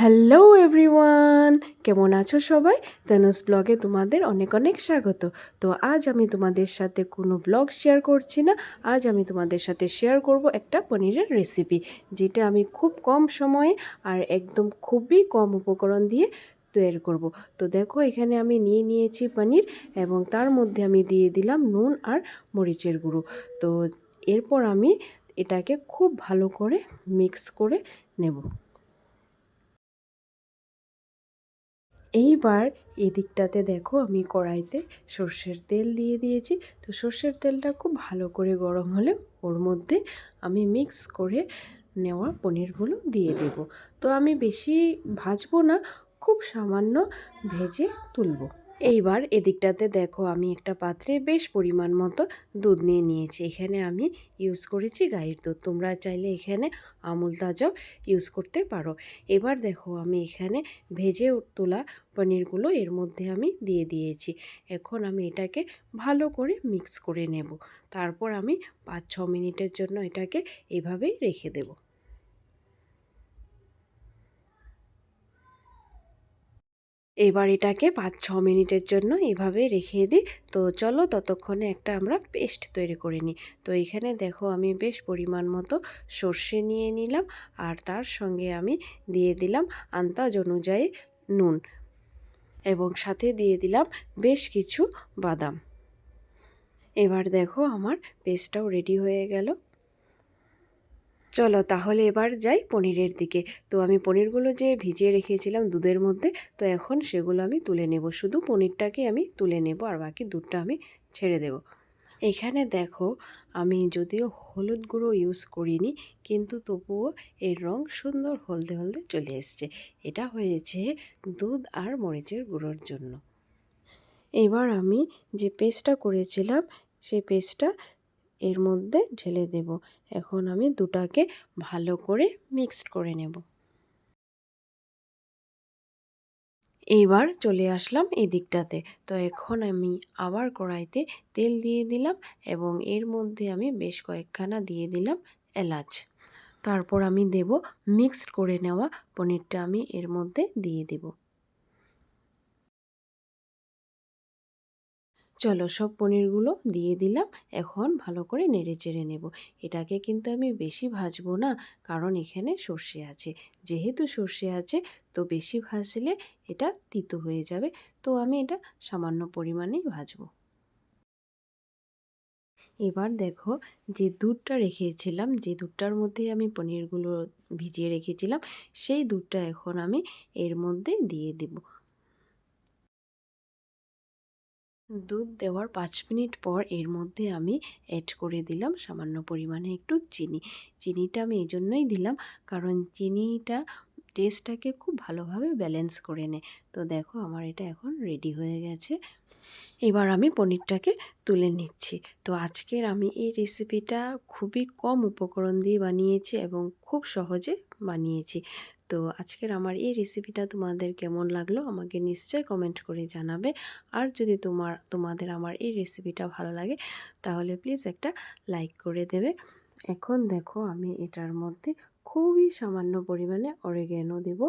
Hello everyone, কেমন আছো সবাই? তানুস ব্লগে তোমাদের অনেক অনেক স্বাগত। তো আজ আমি তোমাদের সাথে কোনো ব্লগ শেয়ার করছি না। আজ আমি তোমাদের সাথে শেয়ার করব একটা পনিরের রেসিপি, যেটা আমি খুব কম সময়ে আর একদম খুবই কম উপকরণ দিয়ে তৈরি করব। তো দেখো, এখানে আমি নিয়ে নিয়েছি পনির এবং তার মধ্যে আমি দিয়ে দিলাম নুন আর মরিচের গুঁড়ো। তো এরপর আমি এটাকে খুব ভালো করে মিক্স করে নেব। এইবার এদিকটাতে দেখো আমি কড়াইতে সর্ষের তেল দিয়ে দিয়েছি। তো সর্ষের তেলটা খুব ভালো করে গরম হলে ওর মধ্যে আমি মিক্স করে নেওয়া পনিরগুলো দিয়ে দেব। তো আমি বেশি ভাজবো না, খুব সামান্য ভেজে তুলব। এইবার এদিকটাতে দেখো আমি একটা পাত্রে বেশ পরিমাণ মতো দুধ নিয়ে নিয়েছি। এখানে আমি ইউজ করেছি গাইয়ের দুধ। তোমরা চাইলে এখানে আমুল তাজাও ইউজ করতে পারো। এবার দেখো আমি এখানে ভেজে তোলা পনিরগুলো এর মধ্যে আমি দিয়ে দিয়েছি। এখন আমি এটাকে ভালো করে মিক্স করে নেব। তারপর আমি পাঁচ ছ মিনিটের জন্য এটাকে এভাবেই রেখে দেবো। এবার এটাকে পাঁচ, ছ মিনিটের জন্য এভাবে রেখে দিই। তো চলো ততক্ষণে একটা আমরা পেস্ট তৈরি করে নিই। তো এখানে দেখো আমি বেশ পরিমাণ মতো সর্ষে নিয়ে নিলাম আর তার সঙ্গে আমি দিয়ে দিলাম আন্দাজ অনুযায়ী নুন এবং সাথে দিয়ে দিলাম বেশ কিছু বাদাম। এবার দেখো আমার পেস্টটাও রেডি হয়ে গেল। চলো তাহলে এবার যাই পনিরের দিকে। তো আমি পনিরগুলো যে ভিজিয়ে রেখেছিলাম দুধের মধ্যে, তো এখন সেগুলো আমি তুলে নেব। শুধু পনিরটাকে আমি তুলে নেব আর বাকি দুধটা আমি ছেড়ে দেব। এখানে দেখো, আমি যদিও হলুদ গুঁড়ো ইউজ করিনি, কিন্তু তবুও এর রং সুন্দর হলদে হলদে চলে এসছে। এটা হয়েছে দুধ আর মরিচের গুঁড়োর জন্য। এবার আমি যে পেস্টটা করেছিলাম, সেই পেস্টটা এর মধ্যে ঢেলে দেব। এখন আমি দুটাকে ভালো করে মিক্সড করে নেব। এইবার চলে আসলাম এই দিকটাতে তো এখন আমি আবার কড়াইতে তেল দিয়ে দিলাম এবং এর মধ্যে আমি বেশ কয়েকখানা দিয়ে দিলাম এলাচ। তারপর আমি দেব মিক্সড করে নেওয়া পনিরটা আমি এর মধ্যে দিয়ে দেবো। চলো সব পনিরগুলো দিয়ে দিলাম, এখন ভালো করে নেড়ে চেড়ে নেব। এটাকে কিন্তু আমি বেশি ভাজবো না, কারণ এখানে সর্ষে আছে। যেহেতু সর্ষে আছে, তো বেশি ভাজলে এটা তিতো হয়ে যাবে, তো আমি এটা সামান্য পরিমাণেই ভাজবো। এবার দেখো, যে দুধটা রেখেছিলাম, যে দুধটার মধ্যে আমি পনিরগুলো ভিজিয়ে রেখেছিলাম, সেই দুধটা এখন আমি এর মধ্যে দিয়ে দেবো। দুধ দেওয়ার পাঁচ মিনিট পর এর মধ্যে আমি অ্যাড করে দিলাম সামান্য পরিমাণে একটু চিনি। চিনিটা আমি এই জন্যই দিলাম কারণ চিনিটা টেস্টটাকে খুব ভালোভাবে ব্যালেন্স করে নেয় তো দেখো আমার এটা এখন রেডি হয়ে গেছে। এবার আমি পনিরটাকে তুলে নিচ্ছি। তো আজকের আমি এই রেসিপিটা খুবই কম উপকরণ দিয়ে বানিয়েছি এবং খুব সহজে বানিয়েছি। তো আজকের আমার এই রেসিপিটা তোমাদের কেমন লাগল আমাকে নিশ্চয়ই কমেন্ট করে জানাবে। আর যদি তোমার, তোমাদের আমার এই রেসিপিটা ভালো লাগে, তাহলে প্লিজ একটা লাইক করে দেবে। এখন দেখো আমি এটার মধ্যে খুবই সামান্য পরিমাণে অরেগ্যানো দেব।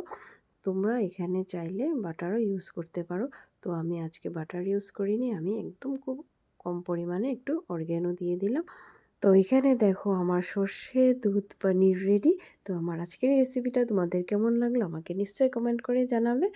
তোমরা এখানে চাইলে বাটারও ইউজ করতে পারো। তো আমি আজকে বাটার ইউজ করিনি, আমি একদম খুব কম পরিমাণে একটু অর্গ্যানো দিয়ে দিলাম। তো এখানে দেখো আমার সর্ষে দুধ পানির রেডি তো আমার আজকের রেসিপিটা তোমাদের কেমন লাগল আমাকে নিশ্চয়ই কমেন্ট করে জানাবে।